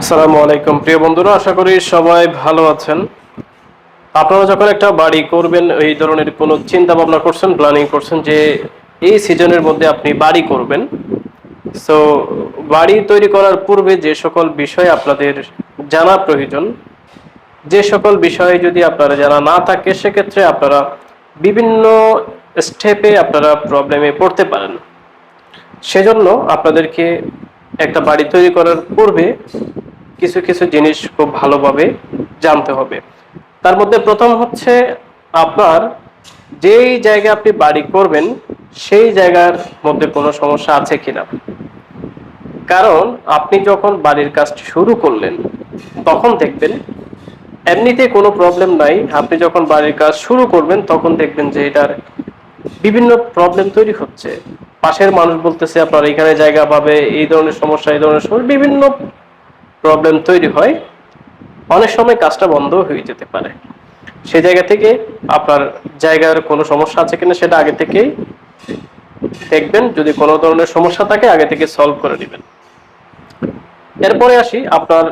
আসসালামু আলাইকুম। প্রিয় বন্ধুরা, আশা করি সবাই ভালো আছেন। আপনারা যখন একটা বাড়ি করবেন, এই ধরনের কোনো চিন্তা ভাবনা করছেন প্ল্যানিং করছেন যে এই সিজনের মধ্যে আপনি বাড়ি করবেন সো বাড়ি তৈরি করার পূর্বে যে সকল বিষয় আপনাদের জানা প্রয়োজন, যে সকল বিষয় যদি আপনারা জানা না থাকে, সেক্ষেত্রে আপনারা বিভিন্ন স্টেপে আপনারা প্রবলেমে পড়তে পারেন। সেজন্য আপনাদেরকে একটা বাড়ি তৈরি করার পূর্বে কিছু কিছু জিনিস খুব ভালোভাবে জানতে হবে। তার মধ্যে প্রথম হচ্ছে আপনার যেই জায়গায় আপনি বাড়ি করবেন, সেই জায়গার মধ্যে কোনো সমস্যা আছে কিনা? কারণ আপনি যখন বাড়ির কাজটি শুরু করলেন, তখন দেখবেন এমনিতে কোনো প্রবলেম নাই। আপনি যখন বাড়ির কাজ শুরু করবেন, তখন দেখবেন যে এটার বিভিন্ন প্রবলেম তৈরি হচ্ছে। পাশের মানুষ বলতেছে, আপনার এখানে জায়গা পাবে, এই ধরনের সমস্যা, এই ধরনের সমস্যা। বিভিন্ন প্রবলেম তৈরি হয়, অনেক সময় কাজটা বন্ধ হয়ে যেতে পারে। সেই জায়গা থেকে আপনার জায়গার কোনো সমস্যা আছে কিনা সেটা আগে থেকেই দেখবেন, যদি কোনো ধরনের সমস্যা থাকে আগে থেকে সলভ করে নেবেন। এরপরে আসি আপনার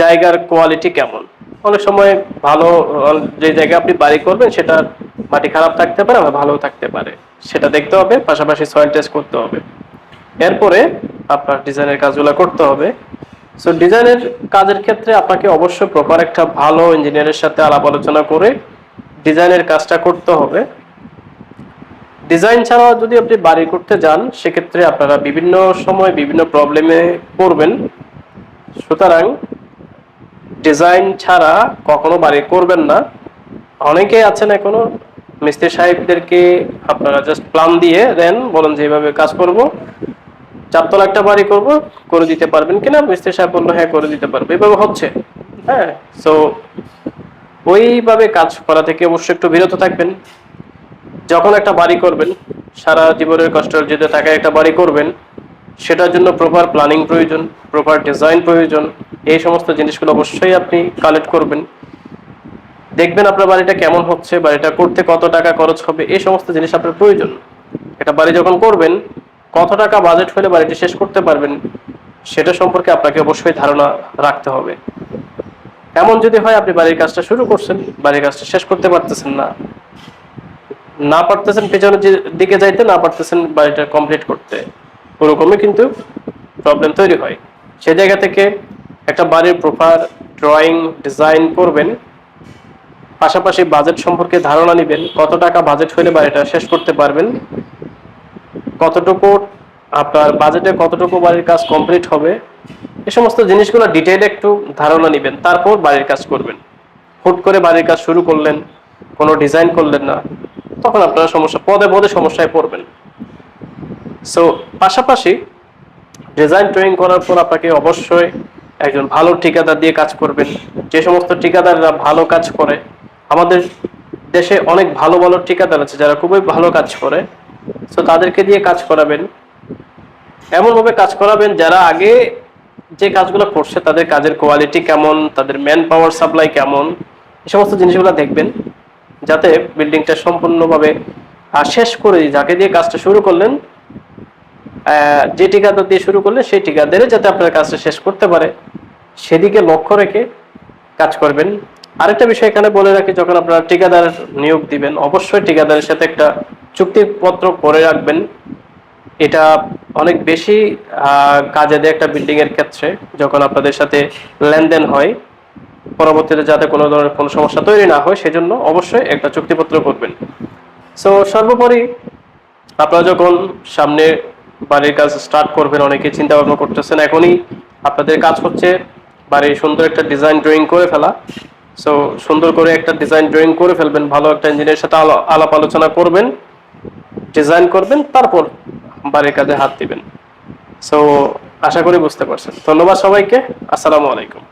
জায়গার কোয়ালিটি কেমন? অনেক সময় ভালো যে জায়গায় আপনি বাড়ি করবেন সেটা মাটি খারাপ থাকতে পারে, আবার ভালো থাকতে পারে। সেটা দেখতে হবে, পাশাপাশি সয়েল টেস্ট করতে হবে। এরপরে আপনার ডিজাইনের কাজগুলো করতে হবে। সো ডিজাইনের কাজের ক্ষেত্রে আপনাকে অবশ্যই প্রপার একটা ভালো ইঞ্জিনিয়ারের সাথে আলাপ আলোচনা করে ডিজাইনের কাজটা করতে হবে। ডিজাইন ছাড়াও যদি আপনি বাড়ি করতে যান, সেক্ষেত্রে আপনারা বিভিন্ন সময় বিভিন্ন প্রবলেমে পড়বেন। সুতরাং ডিজাইন ছাড়া কখনো বাড়ি করবেন না। অনেকে আছেন এখনও, মিস্ত্রি সাহেবদেরকে আপনারা জাস্ট প্ল্যান দিয়ে দেন, বলেন যে, এইভাবে কাজ করব। চারতলা একটা বাড়ি করব, করে দিতে পারবেন কিনা? মিস্ত্রি সাহেব বলল হ্যাঁ করে দিতে পারবে। এভাবে হচ্ছে হ্যাঁ? সো ওইভাবে কাজ করা থেকে অবশ্যই একটু বিরত থাকবেন। যখন একটা বাড়ি করবেন, সারা জীবনের কষ্ট অর্জিত টাকায় একটা বাড়ি করবেন, সেটার জন্য প্রপার প্ল্যানিং প্রয়োজন প্রপার ডিজাইন প্রয়োজন, এই সমস্ত জিনিসগুলো অবশ্যই আপনি কালেক্ট করবেন। দেখবেন আপনার বাড়িটা কেমন হচ্ছে, বাড়িটা করতে কত টাকা খরচ হবে, এই সমস্ত জিনিস আপনার প্রয়োজন। একটা বাড়ি যখন করবেন কত টাকা বাজেট হলে বাড়িটি শেষ করতে পারবেন, সেটা সম্পর্কে আপনাকে অবশ্যই ধারণা রাখতে হবে। এমন যদি হয় আপনি বাড়ির কাজটা শুরু করছেন, বাড়ির কাজটা শেষ করতে পারতেছেন না। না পারতেছেন পেছনের দিকে যাইতে, না পারতেছেন বাড়িটা কমপ্লিট করতে। ওরকমই কিন্তু প্রবলেম তৈরি হয়। সে জায়গা থেকে একটা বাড়ির প্রপার ড্রয়িং ডিজাইন করবেন, পাশাপাশি বাজেট সম্পর্কে ধারণা নেবেন, কত টাকা বাজেট হলে বাড়িটা শেষ করতে পারবেন। কতটুকু, আপনার বাজেটে কতটুকু বাড়ির কাজ কমপ্লিট হবে এই সমস্ত জিনিসগুলো ডিটেইলে একটু ধারণা নেবেন, তারপর বাড়ির কাজ করবেন। হুট করে বাড়ির কাজ শুরু করলেন, কোনো ডিজাইন করলেন না, তখন আপনারা সমস্যা, পদে পদে সমস্যায় পড়বেন। সো পাশাপাশি ডিজাইন ড্রয়িং করার পর আপনাকে অবশ্যই একজন ভালো ঠিকাদার দিয়ে কাজ করবেন। যে সমস্ত ঠিকাদাররা ভালো কাজ করে, আমাদের দেশে অনেক ভালো ভালো ঠিকাদার আছে যারা খুবই ভালো কাজ করে। সো তাদেরকে দিয়ে কাজ করাবেন। এমনভাবে কাজ করাবেন যারা আগে যে কাজগুলো করছে, তাদের কাজের কোয়ালিটি কেমন, তাদের ম্যান পাওয়ার সাপ্লাই কেমন, এই সমস্ত জিনিসগুলো দেখবেন, যাতে বিল্ডিংটা সম্পূর্ণভাবে শেষ করে যাকে দিয়ে কাজটা শুরু করলেন যে ঠিকাদার দিয়ে শুরু করলে সেই ঠিকাদারে যাতে আপনার কাজটা শেষ করতে পারে। সেদিকে লক্ষ্য রেখে কাজ করবেন। আরেকটা বিষয় এখানে বলে রাখি, যখন আপনারা ঠিকাদার নিয়োগ দিবেন, অবশ্যই ঠিকাদারের সাথে একটা চুক্তিপত্র করে রাখবেন। এটা অনেক বেশি কাজে দেয় একটা বিল্ডিং এর ক্ষেত্রে, যখন আপনাদের সাথে লেনদেন হয়। পরবর্তীতে যাতে কোনো ধরনের কোনো সমস্যা তৈরি না হয়, সেজন্য অবশ্যই একটা চুক্তিপত্র করবেন। সো সর্বোপরি আপনারা যখন সামনে বাড়ির কাজ স্টার্ট করবেন, অনেকে চিন্তা ভাবনা করতেছেন, এখনই আপনাদের কাজ হচ্ছে বাড়ির সুন্দর একটা ডিজাইন ড্রয়িং করে ফেলা। সো সুন্দর করে একটা ডিজাইন ড্রয়িং করে ফেলবেন, ভালো একটা ইঞ্জিনিয়ারের সাথে আলো- আলাপ আলোচনা করবেন। ডিজাইন করবেন, তারপর বাড়ির কাজে হাত দিবেন। সো আশা করি বুঝতে পারছেন। ধন্যবাদ সবাইকে। আসসালামু আলাইকুম।